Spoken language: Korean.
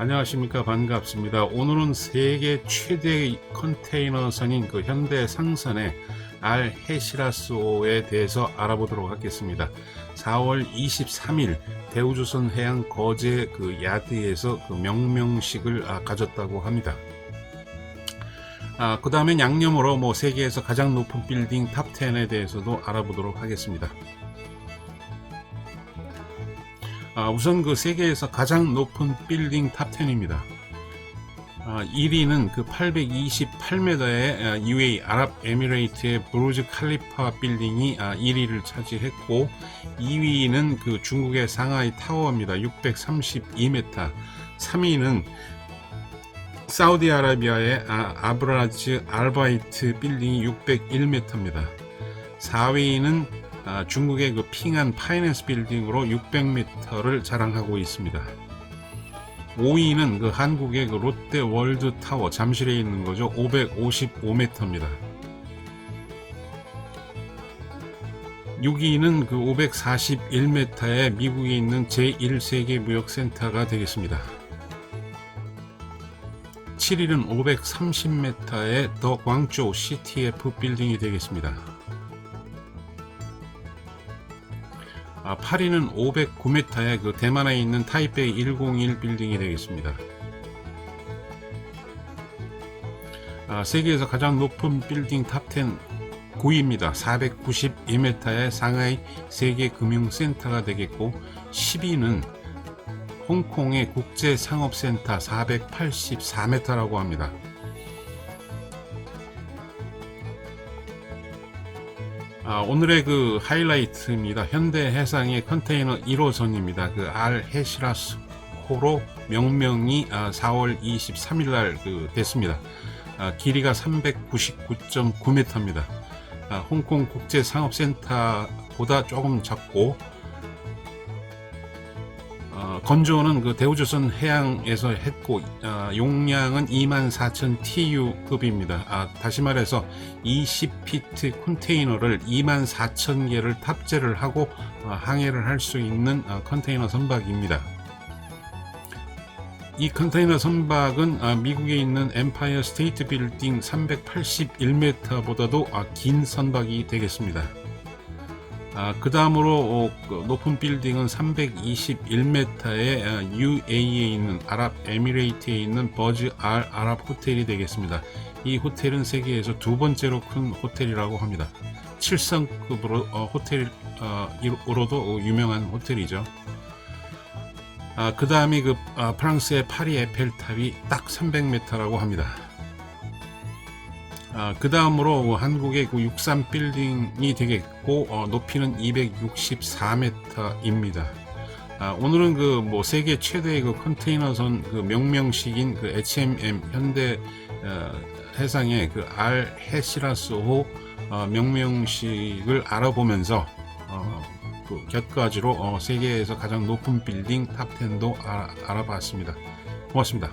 안녕하십니까 반갑습니다. 오늘은 세계 최대 컨테이너 선인 그 현대 상선의 알 헤시라스호에 대해서 알아보도록 하겠습니다. 4월 23일 대우조선 해양 거제 그 야드에서 그 명명식을 아, 가졌다고 합니다. 아, 그 다음에 양념으로 뭐 세계에서 가장 높은 빌딩 탑 10에 대해서도 알아보도록 하겠습니다. 아, 우선 그 세계에서 가장 높은 빌딩 탑 10입니다. 아, 1위는 그 828m의 UAE 아랍에미레이트의 브루즈 칼리파 빌딩이 아, 1위를 차지했고 2위는 그 중국의 상하이 타워입니다. 632m. 3위는 사우디아라비아의 아, 아브라즈 알바이트 빌딩이 601m입니다. 4위는 아, 중국의 그 핑안 파이낸스 빌딩으로 600m를 자랑하고 있습니다. 5위는 그 한국의 그 롯데 월드 타워 잠실에 있는 거죠. 555m입니다. 6위는 그 541m의 미국에 있는 제1세계 무역센터가 되겠습니다. 7위는 530m의 더 광조 CTF 빌딩이 되겠습니다. 아, 8위는 509m의 그 대만에 있는 타이베이 101 빌딩이 되겠습니다. 아, 세계에서 가장 높은 빌딩 탑10 9위입니다. 492m의 상하이 세계금융센터가 되겠고 10위는 홍콩의 국제상업센터 484m라고 합니다. 아, 오늘의 그 하이라이트입니다. 현대 해상의 컨테이너 1호선입니다. 그알 헤시라스 호로 명명이 아, 4월 23일 날그 됐습니다. 아, 길이가 399.9m입니다. 아, 홍콩 국제상업센터보다 조금 작고 어, 건조는 그 대우조선 해양에서 했고 어, 용량은 24,000 TU급입니다. 아, 다시 말해서 20피트 컨테이너를 24,000개를 탑재를 하고 어, 항해를 할 수 있는 어, 컨테이너 선박입니다. 이 컨테이너 선박은 아, 미국에 있는 엠파이어 스테이트 빌딩 381m보다도 아, 긴 선박이 되겠습니다. 아, 그 다음으로 어, 높은 빌딩은 321m의 UAE에 있는 아랍에미레이트에 있는 버즈 알 아랍 호텔이 되겠습니다. 이 호텔은 세계에서 두 번째로 큰 호텔이라고 합니다. 7성급으로 어, 호텔로도 유명한 호텔이죠. 아, 그 다음이 그 아, 프랑스의 파리 에펠탑이 딱 300m라고 합니다. 아, 그 다음으로 한국의 그63 빌딩이 되겠고 어, 높이는 264m입니다. 아, 오늘은 그 뭐 세계 최대의 그 컨테이너선 그 명명식인 그 HMM 현대 어, 해상의 그 알 헤시라스호 어, 명명식을 알아보면서 어, 그 곁가지로 어, 세계에서 가장 높은 빌딩 탑10도 알아, 알아봤습니다. 고맙습니다.